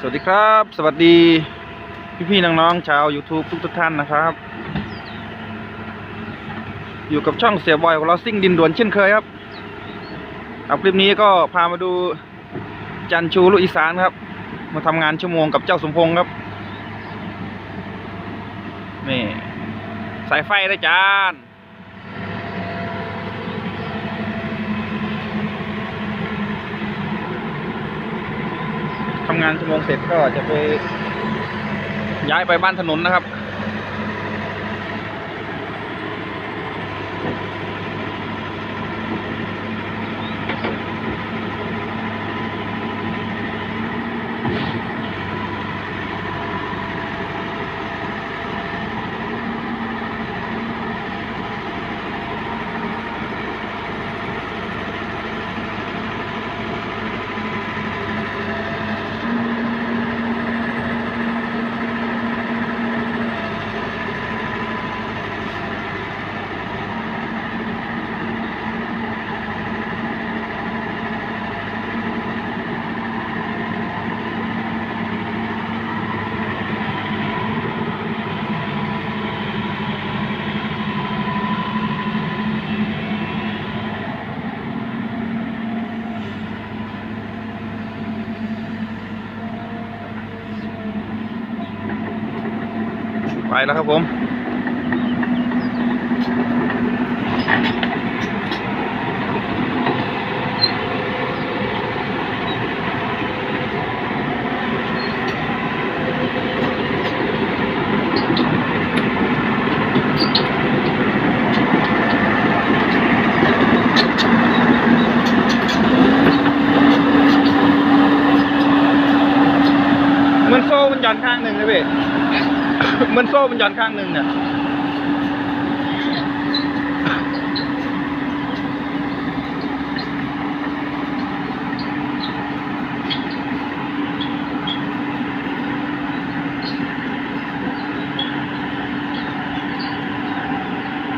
สวัสดีครับ สวัสดีพี่ๆน้องๆชาว YouTube ทุกท่านนะครับ อยู่กับช่องเสียบอยของเราซิ่งดินด่วนเช่นเคยครับเอาคลิปนี้ก็พามาดูจันชูลูกอีสานครับ มาทำงานชั่วโมงกับเจ้าสมพงษ์ครับนี่สายไฟได้จาน งานชั่วโมงเสร็จก็จะไปย้ายไปบ้านถนนนะครับ ไปแล้วครับผมมือนโซ่มันย่อนข้างหนึ่งนะเว้ยเห มือนโซ่มันหย่อนข้างหนึ่งเนี่ย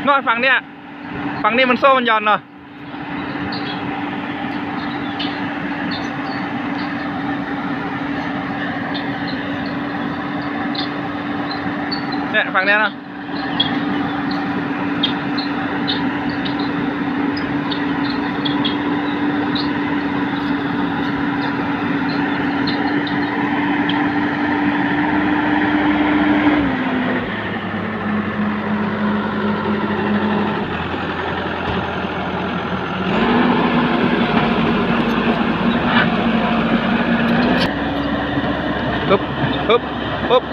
นอนฝั่งเนี้ยฝั่งนี้มันโซ่มันหย่อนเนาะ เนี่ยฝั่งเนี้ยเนาะปึ๊บปึ๊บปึ๊บ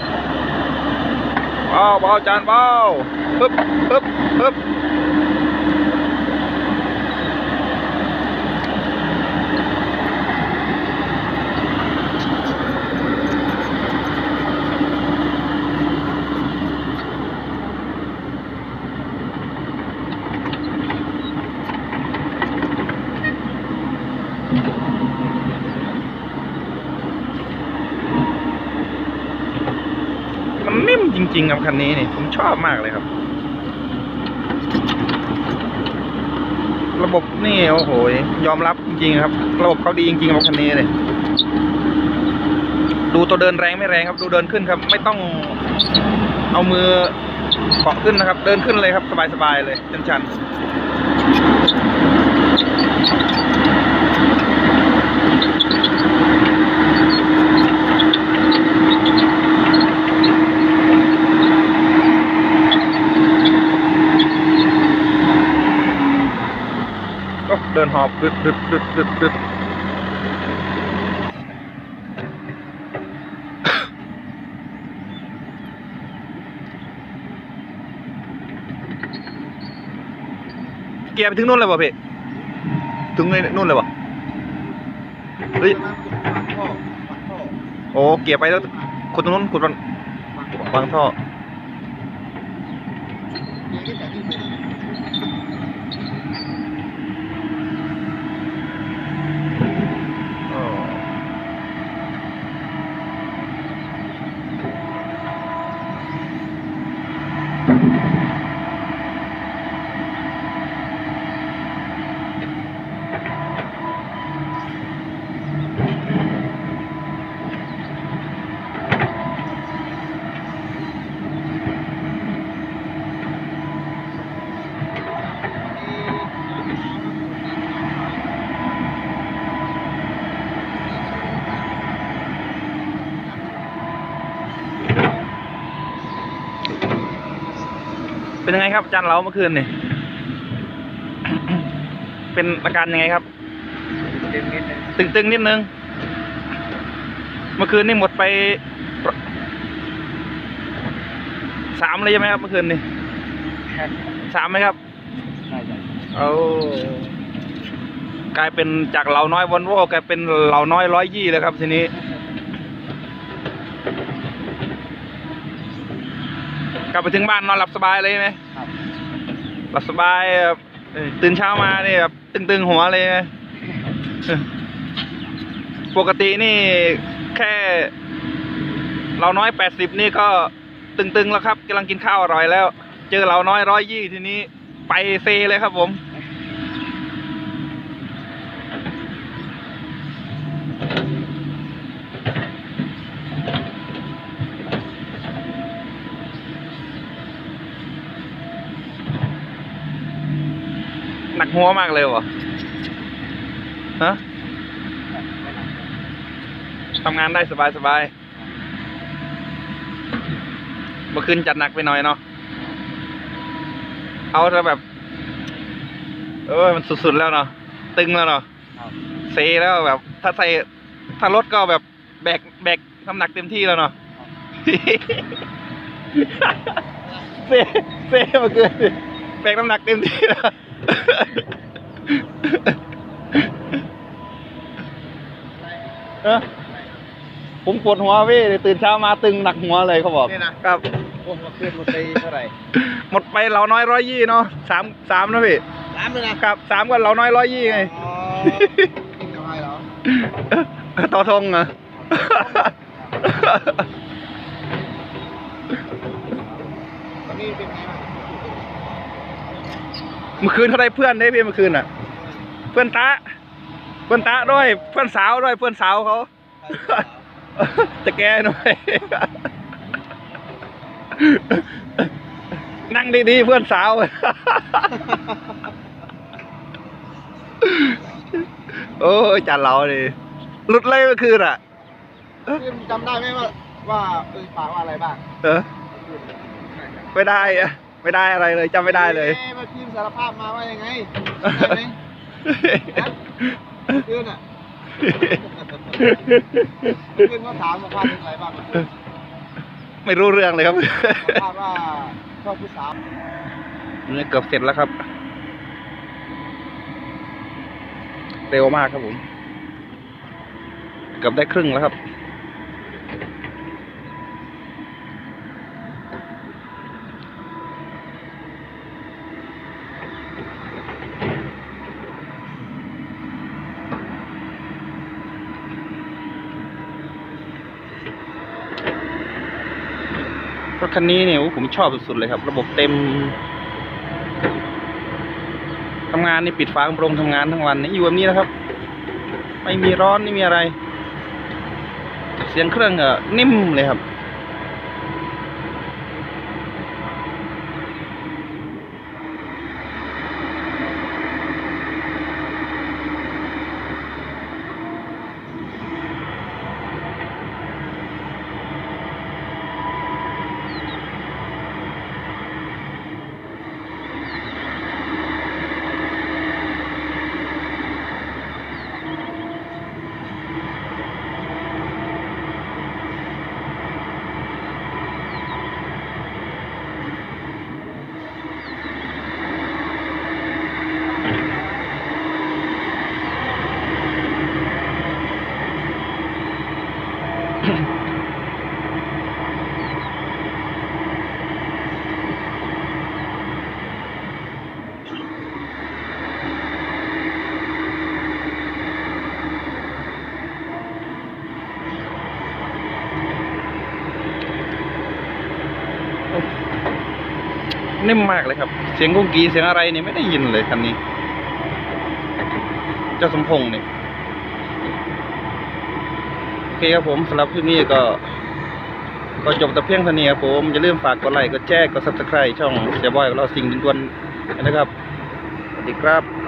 เบาเบาจานเบาปึ๊บปึ๊บปึ๊บ ริงๆครับคันนี้นี่ผมชอบมากเลยครับ ระบบนี่โอ้โหยอมรับจริงๆครับ ระบบเขาดีจริงๆครับคันนี้เลยดูตัวเดินแรงไม่แรงครับ ดูเดินขึ้นครับ ไม่ต้องเอามือเกาะขึ้นนะครับ เดินขึ้นเลยครับ สบายๆเลยชันๆ เดินหอบดึดดึดดึดดึดดึดเกียร์ไปถึงนู่นเลยป่ะพี่ถึงนู่นเลยป่ะเฮ้ยโอ้เกียร์ไปแล้วขุดตรงนู้นขุดมันวางท่อ เป็นยังไงครับอาจารย์เราเมื่อคืนนี่เป็นอาการยังไงครับเต็มนิดนึงตึงๆนิดนึง เมื่อคืนนี่หมดไปสามเลยใช่ไหมครับเมื่อคืนนี่สามไหมครับใช่ใช่เอากลายเป็นจากเหล่าน้อยวอนโวกลายเป็นเหล่าน้อยร้อยยี่เลยครับทีนี้ ลับไปถึงบ้านนอนหลับสบายเลยไหมครับหลับสบายแบบเอ้ยตื่นเช้ามานี่แบบตึงๆหัวเลยไหมเออปกตินี่แค่ เราน้อยแปดสิบนี่ก็ตึงๆแล้วครับกำลังกินข้าวอร่อยแล้ว เจอเราน้อยร้อยยี่ทีนี้ไปเซเลยครับผม หนักหัวมากเลยวะฮะทำงานได้สบายสบายเมื่อคืนจัดหนักไปหน่อยเนาะ เอาแต่แบบ เออมันสุดๆแล้วเนาะ ตึงแล้วเนาะครับเซแล้วแบบ ถ้าใส่ถ้ารถก็แบบแบกแบกน้ำหนักเต็มที่แล้วเนาะเซเซเมื่อคืนแบกน้ำหนักเต็มที่แล้ว เออผมปวดหัวเว้ยตื่นเช้ามาตึงหนักหัวเลยเขาบอกนี่นะครับ โอ้มาขึ้นมาตีเท่าไหร่หมดไปเราน้อยร้อยยี่เนาะสามสามนะพี่สามเลยนะครับสามก็เราน้อยร้อยยี่ไงอ๋อกินกับใครเหรอต่อทงเหรอตอนนี้เป็นไงบ้าง เมื่อคืนเขาได้เพื่อนได้พี่เมื่อคืนอะ เพื่อนตาเพื่อนตาด้วย เพื่อนสาวด้วย เพื่อนสาวเขาจะแกหน่อย นั่งดีๆเพื่อนสาวโอ้ยจานเราดิหลุดเลยเมื่อคืนอะคือจำได้ไหมว่า ว่าเออปากว่าอะไรบ้าง เออ ไม่ได้อะ ไม่ได้อะไรเลยจำไม่ได้เลย อ๊ะเมื่อคืนสารภาพมาว่ายังไงได้ไหม ฮะเมื่อคืนอะเมื่อคืนเขาถามมาว่าเป็นอะไรบ้างเมื่อคืนไม่รู้เรื่องเลยครับ สารภาพว่าชอบผู้สาวนี่เกือบเสร็จแล้วครับ เร็วมากครับผม เกือบได้ครึ่งแล้วครับ คันนี้เนี่ยผมชอบสุดๆเลยครับ ระบบเต็มทำงานนี่ปิดฝาโปรงทำงานทั้งวันนี่อยู่แบบนี้นะครับ ไม่มีร้อนไม่มีอะไร เสียงเครื่องเออนิ่มเลยครับ นิ่มมากเลยครับ เสียงกุ้งกีเสียงอะไรเนี่ยไม่ได้ยินเลยคันนี้ เจ้าสมพงษ์เนี่ยโอเคครับผมสำหรับคลิปนี้ก็ก็จบแต่เพียงเท่านี้ครับผมอย่าลืมฝากกดไลค์กดแชร์กด subscribe ช่องเสียบอยของเราสิ่งดินดวนนะครับสวัสดีครับ